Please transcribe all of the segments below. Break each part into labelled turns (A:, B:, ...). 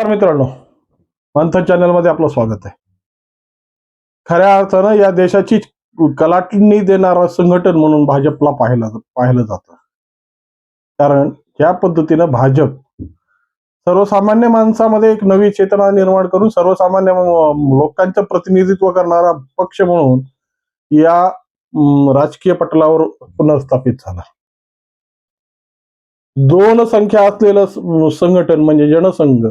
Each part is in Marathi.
A: नमस्कार मित्रांनो. मंथन चॅनलमध्ये आपलं स्वागत आहे. खऱ्या अर्थानं या देशाची कलाटणी देणारं संघटन म्हणून भाजपला पाहिलं पाहिलं जातं. कारण या पद्धतीनं भाजप सर्वसामान्य माणसामध्ये एक नवी चेतना निर्माण करून सर्वसामान्य लोकांचं प्रतिनिधित्व करणारा पक्ष म्हणून या राजकीय पटलावर पुनर्स्थापित झाला. दोन संख्या असलेलं संघटन म्हणजे जनसंघ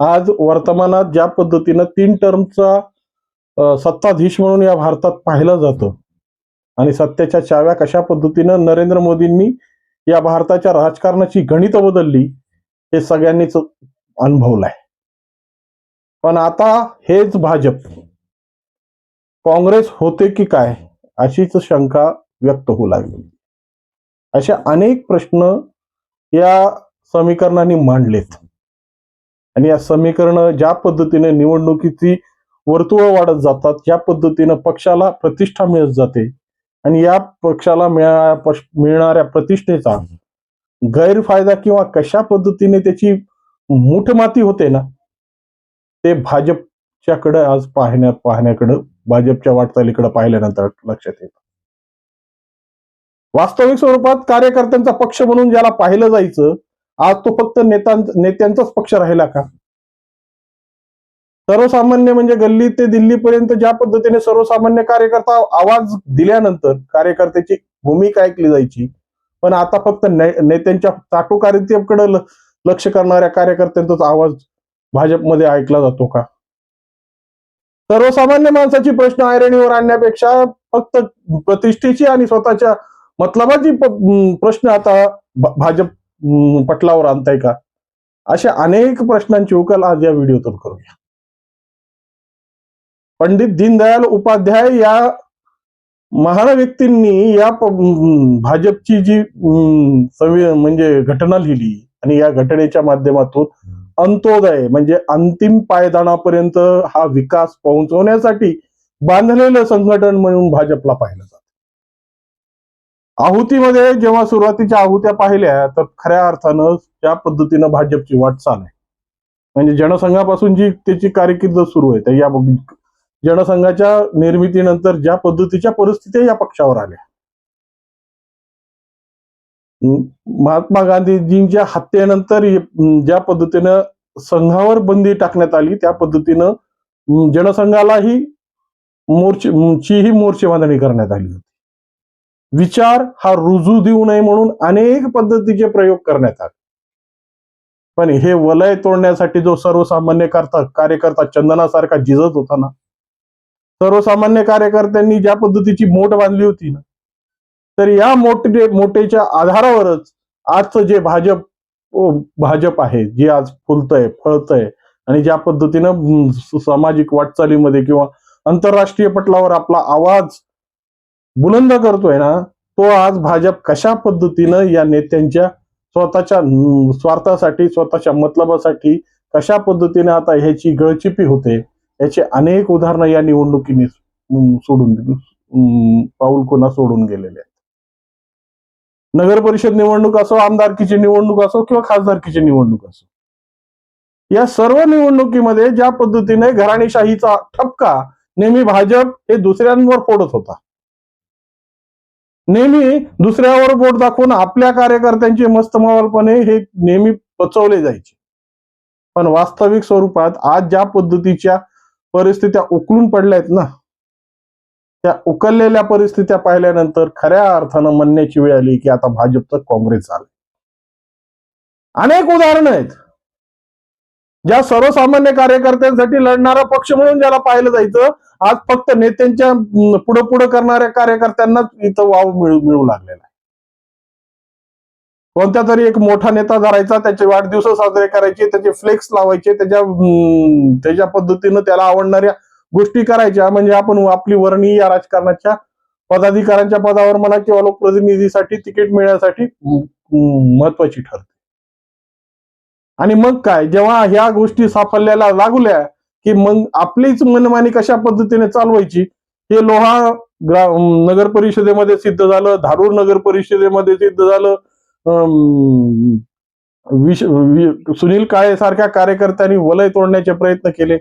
A: आज वर्तमानात ज्या पद्धतीनं तीन टर्मचा सत्ताधीश म्हणून या भारतात पाहिलं जातं आणि सत्तेच्या चाव्या कशा पद्धतीनं नरेंद्र मोदींनी या भारताच्या राजकारणाची गणित बदलली हे सगळ्यांनीच अनुभवलंय. पण आता हेच भाजप. काँग्रेस होते की काय अशीच शंका व्यक्त होऊ लागली. अशा अनेक प्रश्न या समीकरणाने मांडलेत. आणि या समीकरण ज्या पद्धतीने निवडणुकीची वर्तुळ वाढत जातात ज्या पद्धतीनं पक्षाला प्रतिष्ठा मिळत जाते आणि या पक्षाला मिळा- मिळणाऱ्या प्रतिष्ठेचा गैरफायदा किंवा कशा पद्धतीने त्याची मुठमाती होते ना ते भाजपच्याकडे आज पाहण्या पाहण्याकडं भाजपच्या वाटचालीकडे पाहिल्यानंतर लक्षात येतं. वास्तविक स्वरूपात कार्यकर्त्यांचा पक्ष म्हणून ज्याला पाहिलं जायचं आज तो फक्त नेत्यां नेत्यांचाच पक्ष राहिला का? सर्वसामान्य म्हणजे गल्ली ते दिल्लीपर्यंत ज्या पद्धतीने सर्वसामान्य कार्यकर्ता आवाज दिल्यानंतर कार्यकर्त्याची भूमिका ऐकली जायची पण आता फक्त नेत्यांच्या चाटुकारितेकडे ल- लक्ष करणाऱ्या कार्यकर्त्यांचाच आवाज भाजपमध्ये ऐकला जातो का? सर्वसामान्य माणसाची प्रश्न ऐरणीवर आणण्यापेक्षा फक्त प्रतिष्ठेची आणि स्वतःच्या मतलबाची प्रश्न आता भाजप पटलावर आणताय का? अशा अनेक प्रश्नांची उकल आज या व्हिडिओतून करूया. पंडित दीनदयाल उपाध्याय या महान व्यक्तींनी या भाजपची जी म, म्हणजे घटना लिहिली आणि या घटनेच्या माध्यमातून अंत्योदय म्हणजे अंतिम पायदानापर्यंत हा विकास पोहोचवण्यासाठी बांधलेलं संघटन म्हणून भाजपला पाहिलं. आहुतीमध्ये जेव्हा सुरुवातीच्या आहुत्या पाहिल्या तर खऱ्या अर्थानं त्या पद्धतीनं भाजपची वाटचाल आहे. म्हणजे जनसंघापासून जी त्याची कारकीर्द सुरू आहे या जनसंघाच्या निर्मितीनंतर ज्या पद्धतीच्या परिस्थिती या पक्षावर आल्या. महात्मा गांधीजींच्या हत्येनंतर ज्या पद्धतीनं संघावर बंदी टाकण्यात आली त्या पद्धतीनं जनसंघालाही मोर्चे चीही मोर्चे बांधणी करण्यात आली होती. विचार हा रुजू देऊ नये म्हणून अनेक पद्धतीचे प्रयोग करण्यात आले. पण हे वलय तोडण्यासाठी जो सर्वसामान्य करता कार्यकर्ता चंदनासारखा झिजत होता ना सर्वसामान्य कार्यकर्त्यांनी ज्या पद्धतीची मोठ बांधली होती ना तर या मोठे मोठेच्या आधारावरच आजचं जे भाजप भाजप आहे जे आज फुलतंय फळतंय आणि ज्या पद्धतीनं सामाजिक वाटचालीमध्ये किंवा आंतरराष्ट्रीय पटलावर आपला आवाज बुलंद करतोय ना तो आज भाजप कशा पद्धतीनं या नेत्यांच्या स्वतःच्या स्वार्थासाठी स्वतःच्या मतलबासाठी कशा पद्धतीने आता ह्याची गळचिपी होते याची अनेक उदाहरणं या निवडणुकीने सोडून अं, पाऊल कोणा सोडून गेलेले आहेत? नगर परिषद निवडणूक असो आमदारकीची निवडणूक असो किंवा खासदारकीची निवडणूक असो या सर्व निवडणुकीमध्ये ज्या पद्धतीने घराणेशाहीचा ठपका नेहमी भाजप हे दुसऱ्यांवर फोडत होता नेहमी दुसऱ्यावर बोट दाखवून आपल्या कार्यकर्त्यांचे मस्तमवालपणे हे नेहमी पचवले जायचे. पण वास्तविक स्वरूपात आज ज्या पद्धतीच्या परिस्थित्या उकलून आहेत ना त्या उकललेल्या परिस्थित्या पाहिल्यानंतर खऱ्या अर्थानं म्हणण्याची वेळ आली की आता भाजपचं काँग्रेस झालं अनेक उदाहरणं आहेत. ज्या सर्वसामान्य कार्यकर्त्यांसाठी लढणारा पक्ष म्हणून ज्याला पाहिलं जायचं आज फक्त नेत्यांच्या पुढं पुढं करणाऱ्या कार्यकर्त्यांनाच इथं वाव मिळू मिळू लागलेला आहे. कोणत्या तरी एक मोठा नेता धरायचा त्याचे वाढदिवस साजरे करायचे त्याचे फ्लेक्स लावायचे त्याच्या त्याच्या पद्धतीनं त्याला आवडणाऱ्या गोष्टी करायच्या. म्हणजे आपण आपली वर्णी या राजकारणाच्या पदाधिकाऱ्यांच्या पदावर म्हणा किंवा लोकप्रतिनिधीसाठी तिकीट मिळण्यासाठी महत्वाची ठरते. आणि मग काय? जेव्हा ह्या गोष्टी साफल्याला लागल्या की मग आपलीच मनमानी कशा पद्धतीने चालवायची? हे लोहा ग्रा नगर परिषदेमध्ये सिद्ध झालं धारूर नगर परिषदेमध्ये सिद्ध झालं अं, विश वि- सुनील काळे सारख्या कार्यकर्त्यांनी वलय तोडण्याचे प्रयत्न केले.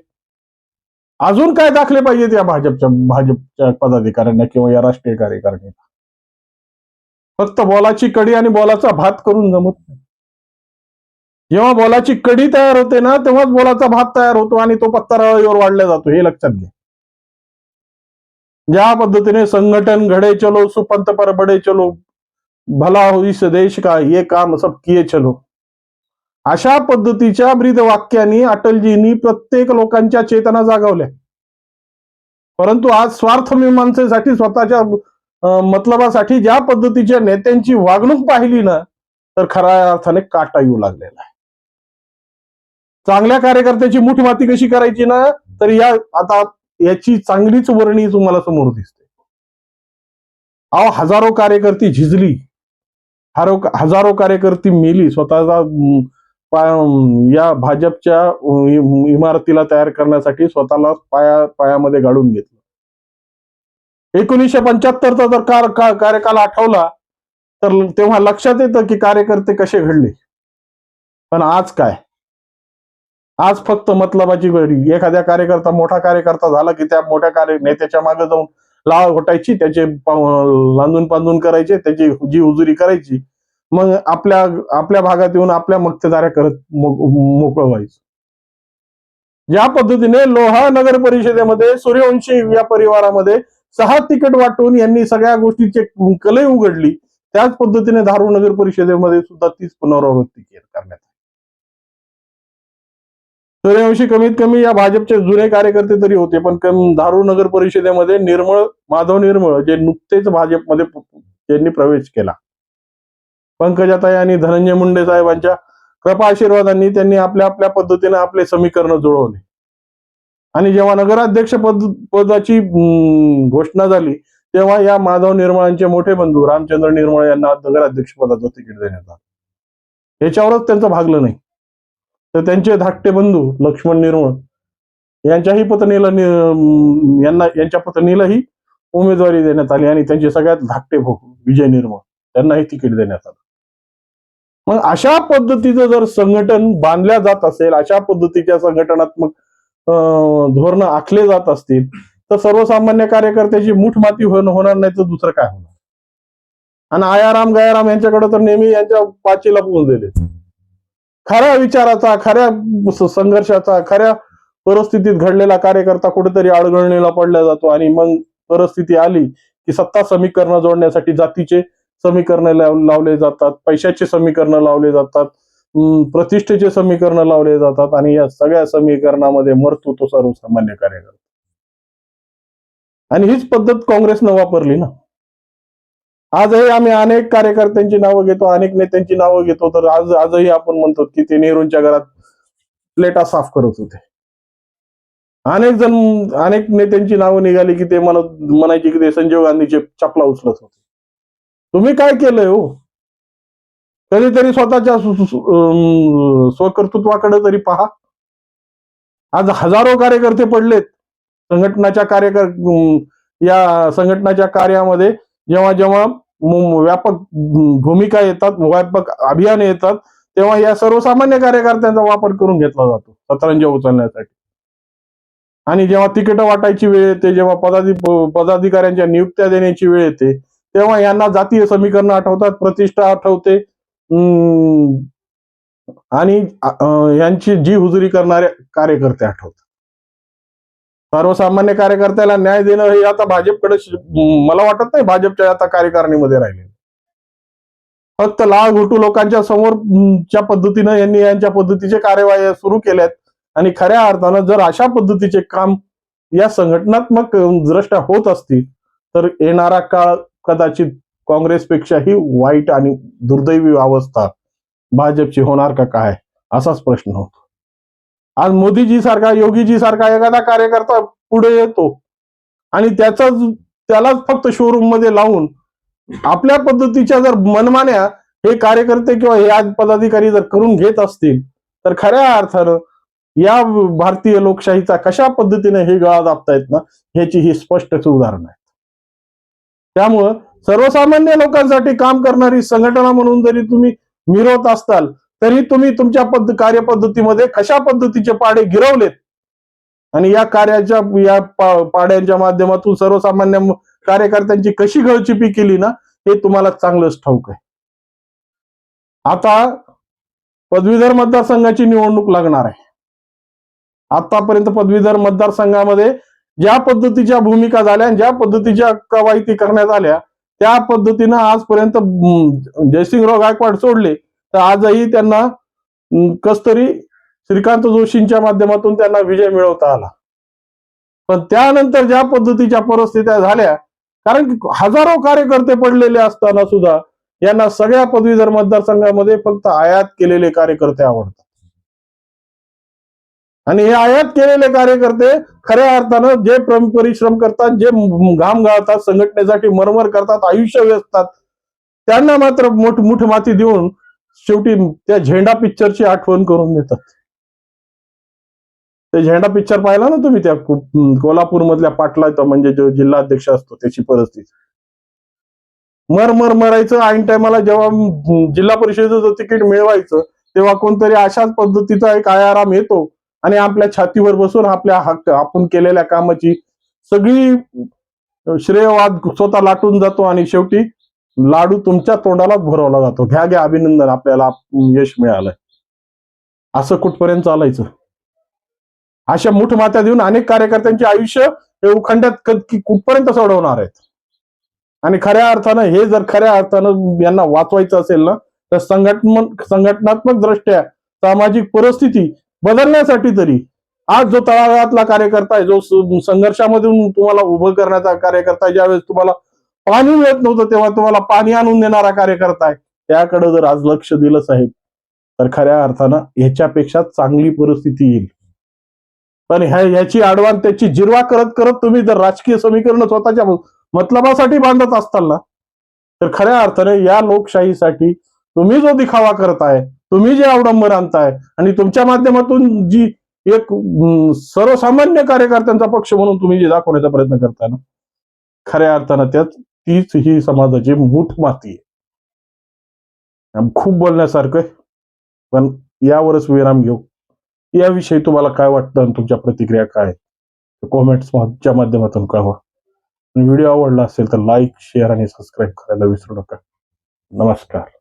A: अजून काय दाखले पाहिजेत या भाजपच्या भाजपच्या पदाधिकाऱ्यांना किंवा या राष्ट्रीय कार्यकारिणीला? फक्त बॉलाची कडी आणि बॉलाचा भात करून जमत नाही. जेव्हा बॉलाची कडी तयार होते ना तेव्हाच बॉलाचा भात तयार होतो आणि तो पत्ता रळीवर वाढला जातो. हे लक्षात घ्या. ज्या पद्धतीने संघटन घडे चलो सुपंत पर बडे चलो भला हो इस देश का ये काम सब किए चलो. अशा पद्धतीच्या ब्रीद वाक्यांनी अटलजींनी प्रत्येक लोकांच्या चेतना जागवल्या. परंतु आज स्वार्थ मीमांसेसाठी स्वतःच्या मतलबासाठी ज्या पद्धतीच्या नेत्यांची वागणूक पाहिली ना तर खऱ्या अर्थाने काटा येऊ लागलेला आहे. चांगल्या कार्यकर्त्याची मोठी माती कशी करायची ना तर या आता याची चांगलीच वर्णी तुम्हाला समोर दिसते. अहो हजारो कार्यकर्ती झिजली. हजारो हजारो कार्यकर्ती मेली. स्वतःचा या भाजपच्या इमारतीला तयार करण्यासाठी स्वतःला पाया पायामध्ये गाडून घेतलं. एकोणीसशे पंच्याहत्तरचा जर कार- का- कार्यकाल आठवला तर तेव्हा लक्षात येतं की कार्यकर्ते कसे घडले. पण आज काय? आज फक्त मतलबाची गडी एखाद्या कार्यकर्ता मोठा कार्यकर्ता झाला की त्या मोठ्या कार्य नेत्याच्या मागे जाऊन लाळ घोटायची त्याचे लांदून पांदून करायचे त्याची जी उजुरी करायची मग आपल्या आपल्या भागात येऊन आपल्या मक्तेदाऱ्या करत मोकळ मोकळं व्हायचं. ज्या पद्धतीने लोहा नगर परिषदेमध्ये सूर्यवंशी या परिवारामध्ये सहा तिकीट वाटून यांनी सगळ्या गोष्टीची कलई उघडली त्याच पद्धतीने धारू नगर परिषदेमध्ये सुद्धा तीच पुनरावृत्ती केली. सूर्यवंशी कमीत कमी या भाजपचे जुने कार्यकर्ते तरी होते पण धारू नगर परिषदेमध्ये निर्मळ माधव निर्मळ जे नुकतेच भाजपमध्ये त्यांनी प्रवेश केला. पंकजाताई आणि धनंजय मुंडे साहेबांच्या कृपा आशीर्वादांनी त्यांनी आपल्या आपल्या पद्धतीने आपले समीकरण जुळवले. आणि जेव्हा नगराध्यक्ष पद पदाची घोषणा झाली तेव्हा या माधव निर्मळांचे मोठे बंधू रामचंद्र निर्मळ यांना नगराध्यक्ष पदाचं तिकीट देण्यात आलं. याच्यावरच त्यांचं भागलं नाही. तर त्यांचे धाकटे बंधू लक्ष्मण निर्मळ यांच्याही पत्नीला यांना यांच्या पत्नीलाही उमेदवारी देण्यात आली आणि त्यांचे सगळ्यात धाकटे भाऊ विजय निर्मळ त्यांनाही तिकीट देण्यात आलं. मग अशा पद्धतीचं जर संघटन बांधल्या जात असेल अशा पद्धतीच्या संघटनात्मक अं, धोरणं आखले जात असतील तर सर्वसामान्य कार्यकर्त्याची मूठ माती होणार नाही तर दुसरं काय होणार? आणि आयाराम गयाराम यांच्याकडे तर नेहमी यांच्या पाचीला पोहोच दिले खऱ्या विचाराचा खऱ्या संघर्षाचा खऱ्या परिस्थितीत घडलेला कार्यकर्ता कुठेतरी अडगळणीला पडला जातो आणि मग परिस्थिती आली की सत्ता समीकरण जोडण्यासाठी जातीचे समीकरण लावले जातात पैशाचे समीकरण लावले जातात प्रतिष्ठेचे समीकरण लावले जातात आणि या सगळ्या समीकरणामध्ये मरतो तो सर्वसामान्य कार्यकर्ता. आणि हीच पद्धत काँग्रेसनं वापरली ना. आजही आम्ही अनेक कार्यकर्त्यांची नावं घेतो अनेक नेत्यांची नावं घेतो. तर आज आजही आपण म्हणतो की ते नेहरूंच्या घरात प्लेटा साफ करत होते. अनेक जण अनेक नेत्यांची नावं निघाली की ते म्हणत म्हणायचे की ते संजीव गांधीचे चपला उचलत होते. तुम्ही काय केलंय हो? कधीतरी स्वतःच्या अं, स्वकर्तृत्वाकडे तरी पहा. आज हजारो कार्यकर्ते पडलेत. संघटनाच्या कार्यकर या संघटनाच्या कार्यामध्ये जेव्हा जेव्हा व्यापक भूमिका येतात व्यापक अभियान येतात तेव्हा या सर्वसामान्य कार्यकर्त्यांचा वापर करून घेतला जातो सतरंज उचलण्यासाठी. आणि जेव्हा तिकीट वाटायची वेळ येते जेव्हा पदाधि पदाधिकाऱ्यांच्या नियुक्त्या देण्याची वेळ येते तेव्हा यांना जातीय समीकरण आठवतात प्रतिष्ठा आठवते अं, आणि यांची जी हुजुरी करणारे कार्यकर्ते आठवतात. सर्वसामान्य कार्यकर्त्याला न्याय देणं हे आता भाजपकडे मला वाटत नाही भाजपच्या आता कार्यकारिणीमध्ये राहिले. फक्त लाळ घोटू लोकांच्या समोरच्या पद्धतीनं यांनी यांच्या पद्धतीचे कार्यवाही सुरू केल्यात. आणि खऱ्या अर्थानं जर अशा पद्धतीचे काम या संघटनात्मक दृष्ट्या होत असतील तर येणारा काळ कदाचित काँग्रेसपेक्षाही वाईट आणि दुर्दैवी अवस्था भाजपची होणार का काय? असाच प्रश्न होतो. आज मोदीजी सारखा योगीजी सारखा एखादा कार्यकर्ता पुढे येतो. आणि त्याचाच त्यालाच फक्त शोरूममध्ये लावून आपल्या पद्धतीच्या जर मनमान्या हे कार्यकर्ते किंवा हे आज पदाधिकारी जर करून घेत असतील तर खऱ्या अर्थानं या भारतीय लोकशाहीचा कशा पद्धतीने हे गळा दाबतायत ना ह्याची ही स्पष्टच उदाहरण आहे त्यामुळं सर्वसामान्य लोकांसाठी काम करणारी संघटना म्हणून जरी तुम्ही मिरवत असताल तरी तुम्ही तुमच्या पद्ध कार्यपद्धतीमध्ये कशा पद्धतीचे पाडे गिरवलेत? आणि या कार्याच्या या पाड्यांच्या माध्यमातून सर्वसामान्य कार्यकर्त्यांची कशी गळचिपी केली ना हे तुम्हाला चांगलंच ठाऊक आहे. आता पदवीधर मतदारसंघाची निवडणूक लागणार आहे. आतापर्यंत पदवीधर मतदारसंघामध्ये ज्या पद्धतीच्या भूमिका झाल्या ज्या पद्धतीच्या कवायती करण्यात आल्या त्या पद्धतीनं आजपर्यंत जयसिंगराव गायकवाड सोडले. तर आजही त्यांना कस कसतरी श्रीकांत जोशींच्या माध्यमातून त्यांना विजय मिळवता आला. पण त्यानंतर ज्या पद्धतीच्या परिस्थित्या झाल्या कारण की हजारो कार्यकर्ते पडलेले असताना सुद्धा यांना सगळ्या पदवीधर मतदारसंघामध्ये फक्त आयात केलेले कार्यकर्ते आवडतात. आणि हे आयात केलेले कार्यकर्ते खऱ्या अर्थानं जे परिश्रम करतात जे घाम गाळतात संघटनेसाठी मरमर करतात आयुष्य वेचतात त्यांना मात्र मोठ मुठ माती देऊन शेवटी त्या झेंडा पिक्चरची आठवण करून देतात. ते झेंडा पिक्चर पाहिला ना तुम्ही त्या कोल्हापूर मधल्या पाटला म्हणजे जो जिल्हा अध्यक्ष असतो त्याची परिस्थिती. मर मर मरायचं ऐन टायमाला जेव्हा जिल्हा परिषदेचं तिकीट मिळवायचं तेव्हा कोणतरी अशाच पद्धतीचा एक आयाराम येतो आणि आपल्या छातीवर बसून आपल्या हक्क आपण केलेल्या कामाची सगळी श्रेयवाद स्वतः लाटून जातो आणि शेवटी लाडू तुमच्या तोंडालाच भरवला जातो. घ्या घ्या अभिनंदन आपल्याला यश मिळालंय. असं कुठपर्यंत चालायचं? अशा मुठमात्या देऊन अनेक कार्यकर्त्यांचे आयुष्य हे उखंड्यात की कुठपर्यंत सोडवणार आहेत? आणि खऱ्या अर्थानं हे जर खऱ्या अर्थानं यांना वाचवायचं असेल ना तर संघटन संघटनात्मक दृष्ट्या सामाजिक परिस्थिती बदलण्यासाठी तरी आज जो तळागाळातला कार्यकर्ता आहे जो संघर्षामधून तुम्हाला उभं करण्याचा कार्यकर्ता आहे, ज्यावेळेस तुम्हाला पाणी मिळत नव्हतं तेव्हा तुम्हाला पाणी आणून देणारा कार्यकर्ता आहे. त्याकडे जर आज लक्ष दिलं साहेब तर खऱ्या अर्थानं ह्याच्यापेक्षा चांगली परिस्थिती येईल. पण ह्या ह्याची आडवान त्याची जिरवा करत करत तुम्ही जर राजकीय समीकरण स्वतःच्या मतलबासाठी बांधत असताल ना तर खऱ्या अर्थाने या लोकशाहीसाठी तुम्ही जो दिखावा करताय तुम्ही जे अवडंबर आणताय आणि तुमच्या माध्यमातून जी एक सर्वसामान्य कार्यकर्त्यांचा पक्ष म्हणून तुम्ही जे दाखवण्याचा प्रयत्न करताय ना खऱ्या अर्थानं त्यात तीच ही समाजाची मूठ माती आहे. खूप बोलण्यासारखं आहे. पण यावरच विराम घेऊ. याविषयी तुम्हाला काय वाटतं आणि तुमच्या प्रतिक्रिया काय कॉमेंट्सच्या माध्यमातून कळवा. व्हिडिओ आवडला असेल तर लाईक शेअर आणि सबस्क्राईब करायला विसरू नका. नमस्कार.